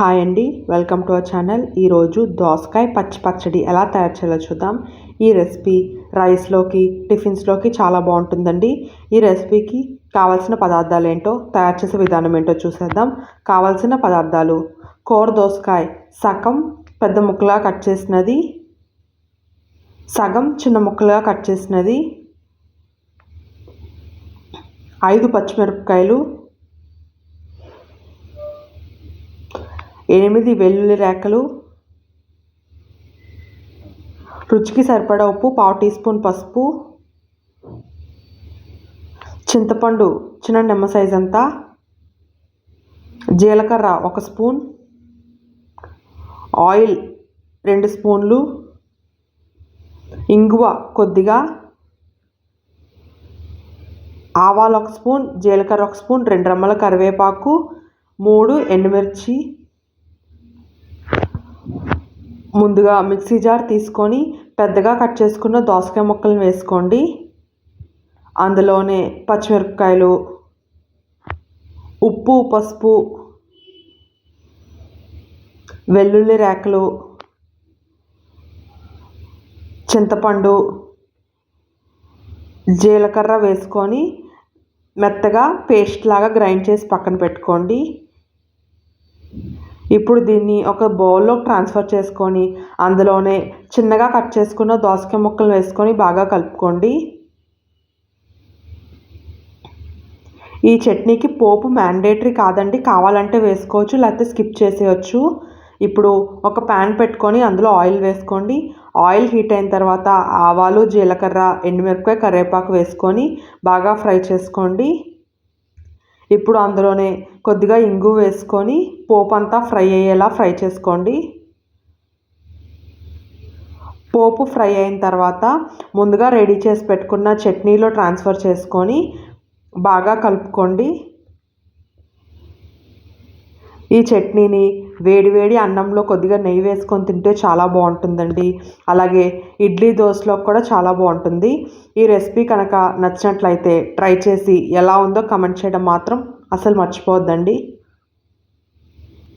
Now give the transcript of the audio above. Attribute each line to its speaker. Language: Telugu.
Speaker 1: హాయ్ అండి. Welcome to our channel. ఈరోజు దోసకాయ పచ్చి పచ్చడి ఎలా తయారు చేయాలో చూద్దాం. ఈ రెసిపీ రైస్లోకి టిఫిన్స్లోకి చాలా బాగుంటుందండి. ఈ రెసిపీకి కావాల్సిన పదార్థాలు ఏంటో తయారు చేసే విధానం ఏంటో చూసేద్దాం. కావాల్సిన పదార్థాలు. కూర దోసకాయ. సగం పెద్ద ముక్కలుగా కట్ చేసినది. సగం చిన్న ముక్కలుగా కట్ చేసినది. ఐదు పచ్చిమిరపకాయలు. ఎనిమిది వెల్లుల్లి రేఖలు. రుచికి సరిపడా ఉప్పు పావు టీ స్పూన్ పసుపు. చింతపండు చిన్న నిమ్మ సైజ్ అంతా జీలకర్ర ఒక స్పూన్. ఆయిల్ రెండు స్పూన్లు. ఇంగువ కొద్దిగా. ఆవాలు ఒక స్పూన్ జీలకర్ర ఒక స్పూన్ రెండు రమ్మల కరివేపాకు మూడు ఎండుమిర్చి. ముందుగా మిక్సీ జార్ తీసుకొని పెద్దగా కట్ చేసుకున్న దోసకాయ ముక్కలను వేసుకోండి. అందులోనే పచ్చిమిరపకాయలు ఉప్పు పసుపు వెల్లుల్లి రేకలు చింతపండు జీలకర్ర వేసుకొని మెత్తగా పేస్ట్ లాగా గ్రైండ్ చేసి పక్కన పెట్టుకోండి. ఇప్పుడు దీన్ని ఒక బౌల్లో ట్రాన్స్ఫర్ చేసుకొని అందులోనే చిన్నగా కట్ చేసుకున్న దోసకాయ ముక్కలు వేసుకొని బాగా కలుపుకోండి. ఈ చట్నీకి పోపు మ్యాండేటరీ కాదండి కావాలంటే వేసుకోవచ్చు లేకపోతే స్కిప్ చేసేయచ్చు. ఇప్పుడు ఒక ప్యాన్ పెట్టుకొని అందులో ఆయిల్ వేసుకోండి. ఆయిల్ హీట్ అయిన తర్వాత ఆవాలు జీలకర్ర ఎండుమిరపకాయ కరివేపాకు వేసుకొని బాగా ఫ్రై చేసుకోండి. ఇప్పుడు అందులోనే కొద్దిగా ఇంగు వేసుకొని పోపు అంతా ఫ్రై అయ్యేలా ఫ్రై చేసుకోండి. పోపు ఫ్రై అయిన తర్వాత ముందుగా రెడీ చేసి పెట్టుకున్న చట్నీలో ట్రాన్స్ఫర్ చేసుకొని బాగా కలుపుకోండి. ఈ చట్నీని వేడివేడి అన్నంలో కొద్దిగా నెయ్యి వేసుకొని తింటే చాలా బాగుంటుందండి. అలాగే ఇడ్లీ దోశలో కూడా చాలా బాగుంటుంది. ఈ రెసిపీ కనుక నచ్చినట్లయితే ట్రై చేసి ఎలా ఉందో కమెంట్ చేయడం మాత్రం అసలు మర్చిపోవద్దండి.